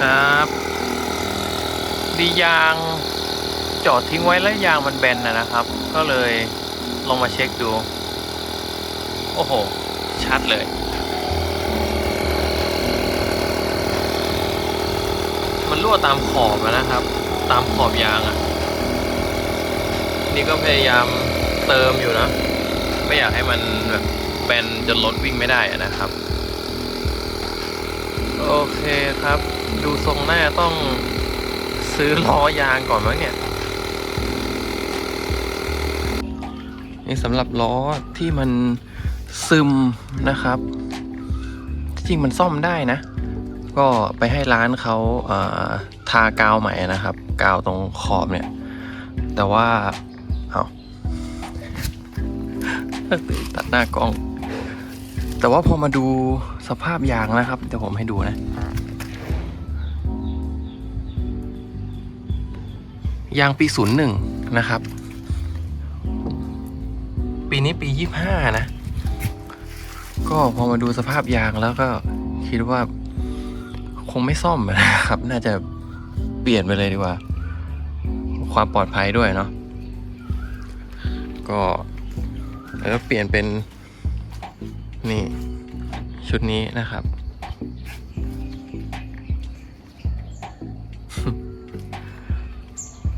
ครับ ดียางจอดทิ้งไว้แล้วยางมันแบนนะนะครับ ก็เลยลงมาเช็คดู โอ้โห ชัดเลย มันรั่วตามขอบนะครับ ตามขอบยางอะ่ะ นี่ก็พยายามเติมอยู่นะ ไม่อยากให้มันแบบแบนจนรถวิ่งไม่ได้อะนะครับ โอเคครับ ดูทรงหน้าต้องซื้อล้อยางก่อนมั้งเนี่ย นี่สำหรับล้อที่มันซึมนะครับ ที่จริงมันซ่อมได้นะ ก็ไปให้ร้านเขาเอ่อทากาวใหม่นะครับ กาวตรงขอบเนี่ย แต่ว่า เอาตัดหน้ากล้อง แต่ว่าพอมาดูสภาพยางนะครับเดี๋ยวผมให้ดูนะ ยางปีศูนย์หนึ่งนะครับ ปีนี้ปียี่ห้านะ ก็พอมาดูสภาพยางแล้วก็คิดว่าคงไม่ซ่อมนะครับ น่าจะเปลี่ยนไปเลยดีกว่า ความปลอดภัยด้วยเนาะก็แล้วเปลี่ยนเป็น นี่ ชุดนี้นะครับ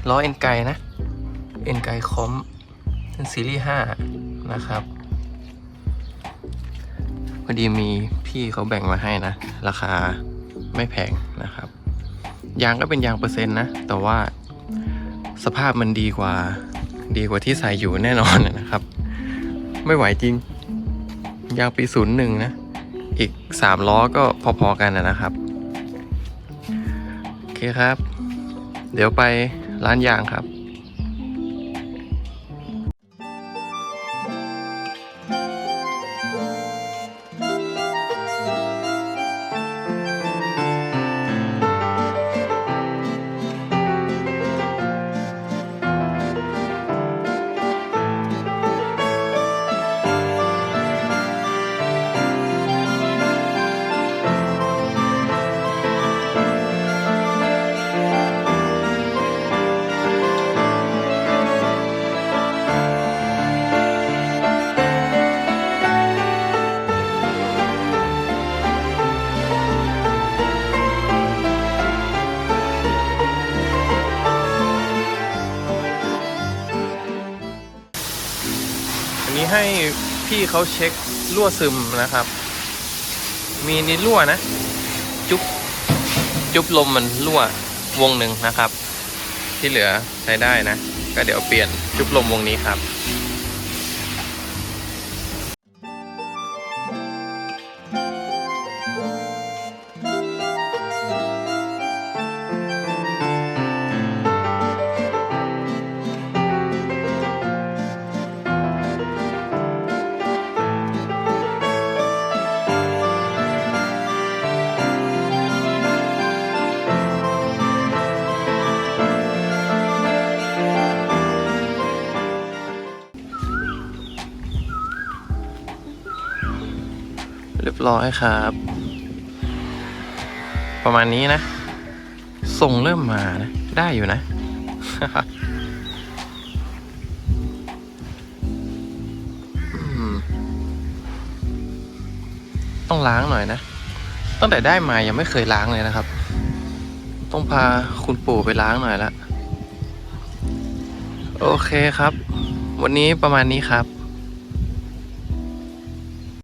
ล้อเอ็นไกนะ เอ็นไกคอมเป็นซีรีส์5นะครับพอดีมีพี่เขาแบ่งมาให้นะ ราคาไม่แพงนะครับ ยางก็เป็นยางเปอร์เซ็นต์นะ แต่ว่าสภาพมันดีกว่า ดีกว่าที่ใส่อยู่แน่นอนนะครับ ไม่ไหวจริง ยางปีศูนย์หนึ่งนะ อีกสามล้อก็พอๆกันนะนะครับ โอเคครับ เดี๋ยวไปร้านยางครับ นี้ให้พี่เขาเช็ครั่วซึมนะครับ มีนิดรั่วนะ จุ๊บจุ๊บลมมันรั่ววงหนึ่งนะครับ ที่เหลือใช้ได้นะ ก็เดี๋ยวเปลี่ยนจุ๊บลมวงนี้ครับ เรียบร้อยครับ ประมาณนี้นะ ส่งเริ่มมานะ ได้อยู่นะ ต้องล้างหน่อยนะ ตั้งแต่ได้มายังไม่เคยล้างเลยนะครับ ต้องพาคุณปู่ไปล้างหน่อยละ โอเคครับ วันนี้ประมาณนี้ครับ